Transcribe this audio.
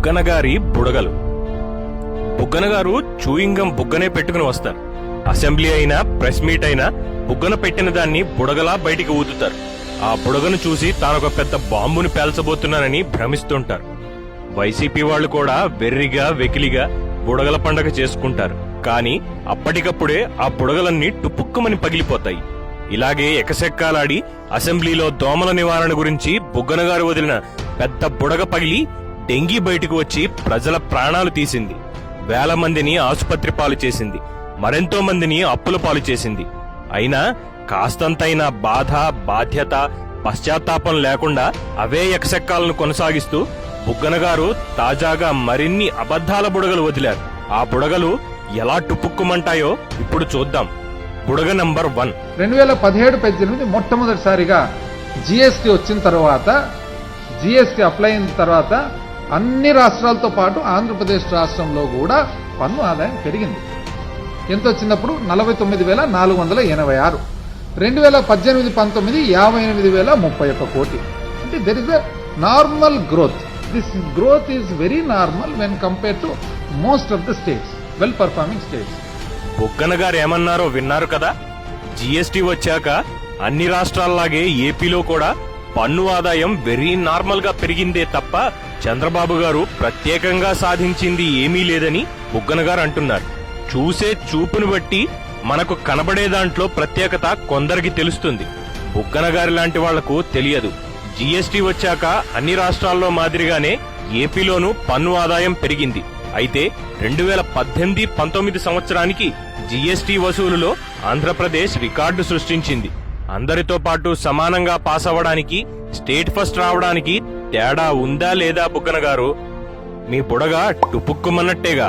బుగ్గనగారి బుడగలు. బుగ్గనగారు చూయింగం బుగ్గనే పెట్టుకుని వస్తారు. అసెంబ్లీ అయినా ప్రెస్ మీట్ అయినా బుగ్గన పెట్టిన దాన్ని బుడగలా బయటికి ఊదుతారు. ఆ బుడగను చూసి తానొక పెద్ద బాంబుని పేల్చబోతున్నానని భ్రమిస్తుంటారు. వైసీపీ వాళ్ళు కూడా వెర్రిగా వెకిలిగా బుడగల పండగ చేసుకుంటారు. కానీ అప్పటికప్పుడే ఆ బుడగలన్నీ టుపుక్కుమని పగిలిపోతాయి. ఇలాగే ఎకసెక్కాలాడి అసెంబ్లీలో దోమల నివారణ గురించి బుగ్గన గారు వదిలిన పెద్ద బుడగ పగిలి డెంగీ బయటకు వచ్చి ప్రజల ప్రాణాలు తీసింది. వేల మందిని ఆసుపత్రి పాలు చేసింది. మరెంతో మందిని అప్పుల పాలు చేసింది. అయినా కాస్తంతైనా బాధ బాధ్యత పశ్చాత్తాపం లేకుండా అవే ఎకసెక్కాలను కొనసాగిస్తూ బుగ్గనగారు తాజాగా మరిన్ని అబద్ధాల బుడగలు వదిలారు. ఆ బుడగలు ఎలా టుపుక్కుమంటాయో ఇప్పుడు చూద్దాం. బుడగ నంబర్ వన్. రెండు వేల పదిహేడు పద్దెనిమిది మొట్టమొదటిసారిగా జిఎస్టి వచ్చిన తర్వాత జిఎస్టి అప్లై అయిన తర్వాత అన్ని రాష్ట్రాలతో పాటు ఆంధ్రప్రదేశ్ రాష్ట్రంలో కూడా పన్ను ఆదాయం పెరిగింది. ఎంత వచ్చినప్పుడు? నలభై తొమ్మిది వేల నాలుగు వందల ఎనభై ఆరు. రెండు వేల పద్దెనిమిది పంతొమ్మిది యాభై ఎనిమిది వేల ముప్పై ఒక్క కోటి. అంటే there is a normal growth this growth is very normal when compare to most of the states well performing states Buggana గారు ఏమన్నారో విన్నారు కదా? జీఎస్టీ వచ్చాక అన్ని రాష్ట్రాల్లాగే ఏపీలో కూడా పన్ను ఆదాయం వెరీ నార్మల్గా పెరిగిందే తప్ప చంద్రబాబు గారు ప్రత్యేకంగా సాధించింది ఏమీ లేదని బుగ్గన గారు అంటున్నారు. చూసే చూపును బట్టి మనకు కనబడే దాంట్లో ప్రత్యేకత కొందరికి తెలుస్తుంది. బుగ్గన గారి లాంటి వాళ్ళకు తెలియదు. జీఎస్టీ వచ్చాక అన్ని రాష్ట్రాల్లో మాదిరిగానే ఏపీలోనూ పన్ను ఆదాయం పెరిగింది. అయితే రెండు వేల పద్దెనిమిది పంతొమ్మిది సంవత్సరానికి జీఎస్టీ వసూలులో ఆంధ్రప్రదేశ్ రికార్డు సృష్టించింది. అందరితో పాటు సమానంగా పాస్ అవ్వడానికి స్టేట్ ఫస్ట్ రావడానికి తేడా ఉందా లేదా బుగ్గన గారు? మీ బుడగ టుపుక్కుమన్నట్టేగా.